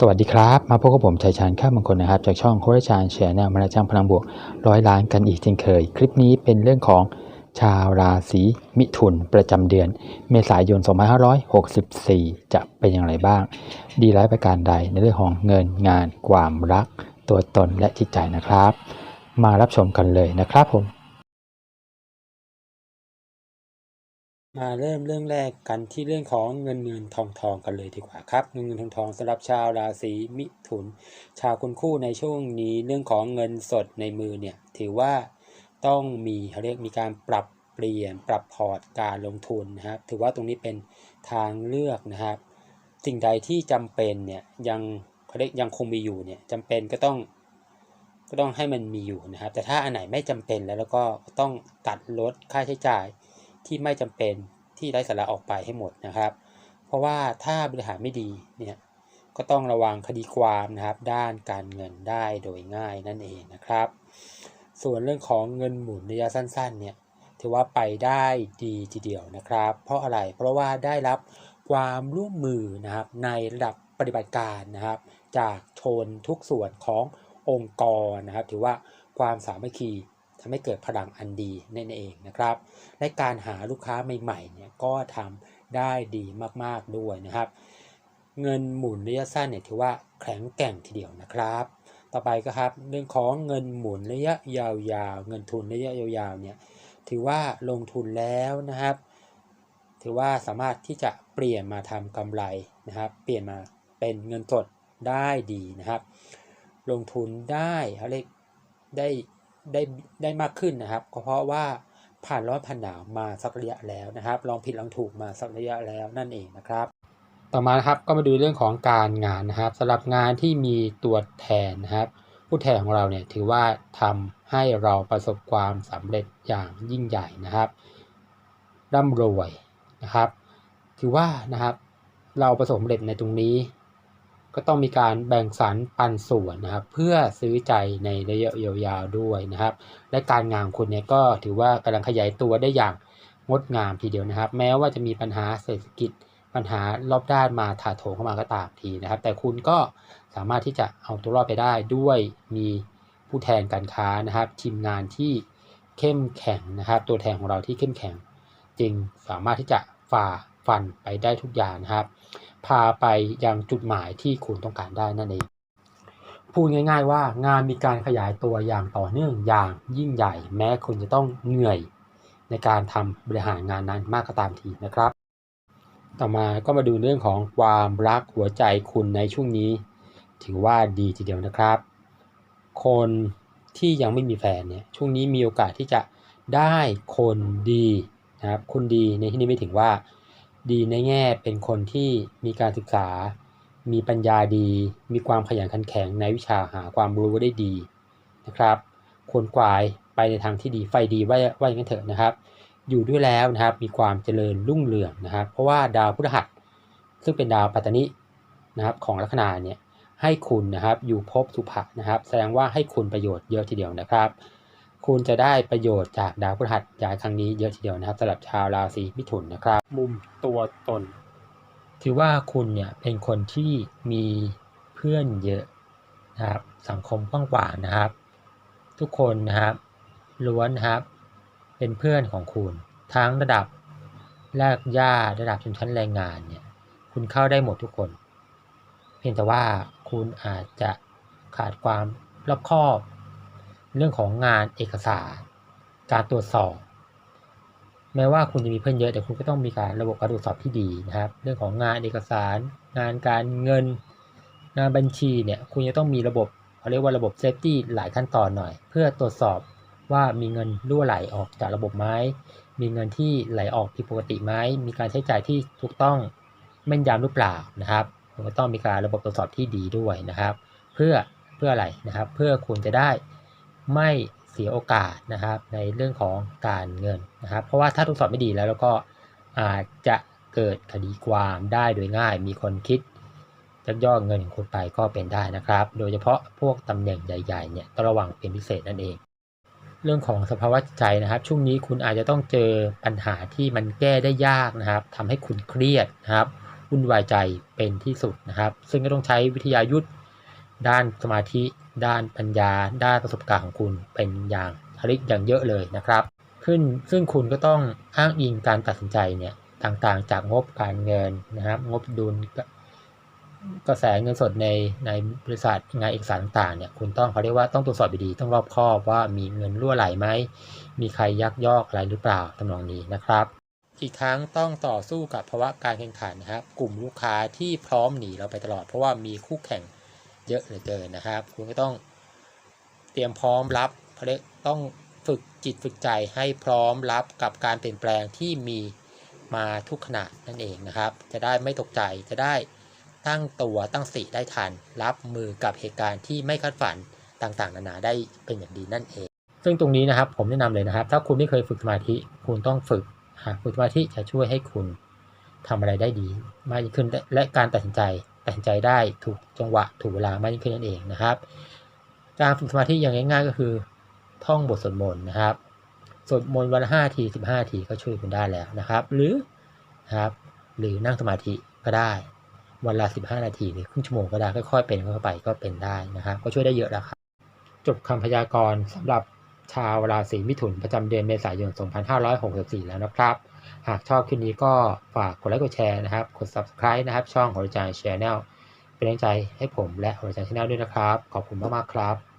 สวัสดีครับ มาพบกับผมชัยชาญข้ามงคลนะครับ จากช่องโคชชาญแชร์แนวมรจ้างพลังบวกร้อยล้านกันอีกเช่นเคย คลิปนี้เป็นเรื่องของชาวราศีมิถุนประจำเดือน เมษายน 2564 จะเป็นอย่างไรบ้าง ดีร้ายประการใดในเรื่องของเงินงาน ความรัก ตัวตนและจิตใจนะครับ มารับชมกันเลยนะครับผม มาเริ่มเรื่องแรกกันที่เรื่องของเงินเงินทองทองกันเลยดีกว่าครับ เงินเงินทองทองสำหรับชาวราศีมิถุน ชาวคุณคู่ในช่วงนี้เรื่องของเงินสดในมือเนี่ยถือว่าต้องมีเขาเรียกมีการปรับเปลี่ยนปรับพอร์ตการลงทุนนะครับ ถือว่าตรงนี้เป็นทางเลือกนะครับ สิ่งใดที่จำเป็นเนี่ยยังเขาเรียกยังคงมีอยู่เนี่ยจำเป็นก็ต้องก็ต้องให้มันมีอยู่นะครับ แต่ถ้าอันไหนไม่จำเป็นแล้วแล้วก็ต้องตัดลดค่าใช้จ่ายที่ไม่จำเป็น ที่ไร้สาระออกไปให้หมดนะครับ เพราะว่าถ้าบริหารไม่ดีเนี่ยก็ต้องระวังคดีความนะครับ ด้านการเงินได้โดยง่ายนั่นเองนะครับ ส่วนเรื่องของเงินหมุนระยะสั้นๆเนี่ยถือว่าไปได้ดีทีเดียวนะครับ เพราะอะไรเพราะว่าได้รับความร่วมมือนะครับในระดับปฏิบัติการนะครับ จากชนทุกส่วนขององค์กรนะครับ ถือว่าความสามัคคี ทำให้เกิดพลังอันดีนั่นเองนะครับและการหาลูกค้าใหม่ๆเนี่ยก็ทำได้ดีมากๆด้วยนะครับ เงินหมุนระยะสั้นเนี่ยถือว่าแข็งแกร่งทีเดียวนะครับ ต่อไปก็ครับเรื่องของเงินหมุนระยะยาวๆ เงินทุนระยะยาวๆเนี่ยถือว่าลงทุนแล้วนะครับ ถือว่าสามารถที่จะเปลี่ยนมาทำกำไรนะครับ เปลี่ยนมาเป็นเงินสดได้ดีนะครับ ลงทุนได้เขาเรียกได้ ได้ได้มากขึ้นนะครับ ก็เพราะว่าผ่านร้อนผ่านหนาวมาสักระยะแล้วนะครับ ลองผิดลองถูกมาสักระยะแล้วนั่นเองนะครับ ต่อมาครับก็มาดูเรื่องของการงานนะครับสำหรับงานที่มีตัวแทนนะครับ ผู้แทนของเราเนี่ยถือว่าทำให้เราประสบความสำเร็จอย่างยิ่งใหญ่นะครับร่ำรวยนะครับ ถือว่านะครับเราประสบความสำเร็จในตรงนี้ ก็ต้องมีการแบ่งสรรปันส่วนนะครับ เพื่อซื้อใจในระยะยาวๆด้วยนะครับ และการงานคุณเนี่ยก็ถือว่ากำลังขยายตัวได้อย่างงดงามทีเดียวนะครับ แม้ว่าจะมีปัญหาเศรษฐกิจปัญหารอบด้านมาถาโถมเข้ามาก็ตามทีนะครับ แต่คุณก็สามารถที่จะเอาตัวรอดไปได้ด้วยมีผู้แทนการค้านะครับ ทีมงานที่เข้มแข็งนะครับ ตัวแทนของเราที่เข้มแข็ง จึงสามารถที่จะฝ่า ฟันไปได้ทุกอย่างนะครับ พาไปยังจุดหมายที่คุณต้องการได้นั่นเองพูดง่าย ๆ ว่างานมีการขยายตัวอย่างต่อเนื่องอย่างยิ่งใหญ่ แม้คุณจะต้องเหนื่อยในการทำบริหารงานนั้นมากก็ตามทีนะครับ ต่อมาก็มาดูเรื่องของความรักหัวใจคุณในช่วงนี้ ถือว่าดีทีเดียวนะครับ คนที่ยังไม่มีแฟนเนี่ยช่วงนี้มีโอกาสที่จะได้คนดีนะครับคนดีในที่นี้ไม่ถึงว่า ดีในแง่เป็นคนที่มีการศึกษา มีปัญญาดี มีความขยันขันแข็งในวิชาหาความรู้ได้ดีนะครับคนกวายไปในทางที่ดีไฟดีว่าว่าอย่างนั้นเถอะนะครับ อยู่ด้วยแล้วนะครับมีความเจริญรุ่งเรืองนะครับ เพราะว่าดาวพฤหัส ซึ่งเป็นดาวปัตตนินะครับของลัคนาเนี่ยให้คุณนะครับอยู่ภพสุภะนะครับ แสดงว่าให้คุณประโยชน์เยอะทีเดียวนะครับ คุณจะได้ประโยชน์จากดาวพฤหัสย้ายครั้งนี้เยอะทีเดียวนะครับสำหรับชาวราศีมิถุนนะครับ มุมตัวตน ถือว่าคุณเนี่ยเป็นคนที่มีเพื่อนเยอะนะครับสังคมกว้างๆนะครับ ทุกคนนะครับล้วนนะครับ เป็นเพื่อนของคุณ ทั้งระดับแรกย่าระดับชนชั้นแรงงานเนี่ยคุณเข้าได้หมดทุกคน เพียงแต่ว่าคุณอาจจะขาดความรอบคอบ เรื่องของงานเอกสาร การตรวจสอบ แม้ว่าคุณจะมีเพื่อนเยอะแต่คุณก็ต้องมีการระบบการตรวจสอบที่ดีนะครับ เรื่องของงานเอกสาร งานการเงิน งานบัญชีเนี่ยคุณจะต้องมีระบบเขาเรียกว่าระบบเซฟตี้หลายขั้นตอนหน่อย เพื่อตรวจสอบว่ามีเงินรั่วไหลออกจากระบบไหมมีเงินที่ไหลออกผิดปกติไหมมีการใช้จ่ายที่ถูกต้องแม่นยำหรือเปล่านะครับคุณก็ต้องมีการระบบตรวจสอบที่ดีด้วยนะครับ เพื่อเพื่ออะไรนะครับ เพื่อคุณจะได้ ไม่เสียโอกาสนะครับในเรื่องของการเงินนะครับ เพราะว่าถ้าตรวจสอบไม่ดีแล้วแล้วก็อาจจะเกิดคดีความได้โดยง่าย มีคนคิดยักยอกเงินของคุณไปก็เป็นได้นะครับ โดยเฉพาะพวกตำแหน่งใหญ่ๆเนี่ยต้องระวังเป็นพิเศษนั่นเอง เรื่องของสภาวะใจนะครับ ช่วงนี้คุณอาจจะต้องเจอปัญหาที่มันแก้ได้ยากนะครับทำให้คุณเครียดนะครับวุ่นวายใจเป็นที่สุดนะครับ ซึ่งก็ต้องใช้วิทยายุทธ ด้านสมาธิ ด้านปัญญา ด้านประสบการณ์ของคุณเป็นอย่างทลิกอย่างเยอะเลยนะครับ ขึ้นซึ่งคุณก็ต้องอ้างอิงการตัดสินใจเนี่ยต่างๆ จากงบการเงินนะครับ งบดุลกระแสเงินสดในในบริษัทงานเอกสารต่างๆเนี่ยคุณต้องเขาเรียกว่าต้องตรวจสอบดีๆต้องรอบคอบว่ามีเงินรั่วไหลไหมมีใครยักยอกอะไรหรือเปล่าทำนองนี้นะครับ อีกครั้งต้องต่อสู้กับภาวะการแข่งขันนะครับ กลุ่มลูกค้าที่พร้อมหนีเราไปตลอดเพราะว่ามีคู่แข่ง เยอะเหลือเกินนะครับ คุณก็ต้องเตรียมพร้อมรับเขาเรียกต้องฝึกจิตฝึกใจให้พร้อมรับกับการเปลี่ยนแปลงที่มีมาทุกขณะนั่นเองนะครับ จะได้ไม่ตกใจจะได้ตั้งตัวตั้งสติได้ทัน รับมือกับเหตุการณ์ที่ไม่คาดฝันต่างๆ นานาได้เป็นอย่างดีนั่นเอง ซึ่งตรงนี้นะครับผมแนะนำเลยนะครับ ถ้าคุณไม่เคยฝึกสมาธิคุณต้องฝึกหากฝึกสมาธิจะช่วยให้คุณทำอะไรได้ดีมากยิ่งขึ้นและการตัดสินใจ ตัดสินใจได้ถูกจังหวะถูกเวลามากยิ่งขึ้นนั่นเองนะครับ การฝึกสมาธิอย่างง่าย ๆ ก็คือ ท่องบทสวดมนต์นะครับสวดมนต์วันละห้าทีสิบห้าทีก็ช่วยคุณได้แล้วนะครับ หรือนะครับหรือนั่งสมาธิก็ได้ วันละสิบห้านาทีหรือครึ่งชั่วโมงก็ได้ค่อยๆเป็นค่อยๆไปก็เป็นได้นะครับ ก็ช่วยได้เยอะแล้วครับจบคำพยากรณ์สำหรับ ชาวราศีมิถุนประจำเดือนเมษายน 2564 แล้วนะครับ หากชอบคลิปนี้ก็ฝากกดไลค์กดแชร์นะครับ กด subscribe นะครับ ช่อง Horizon Channel เป็นกำลังใจให้ผมและ Horizon Channel ด้วยนะครับ ขอบคุณมากๆครับ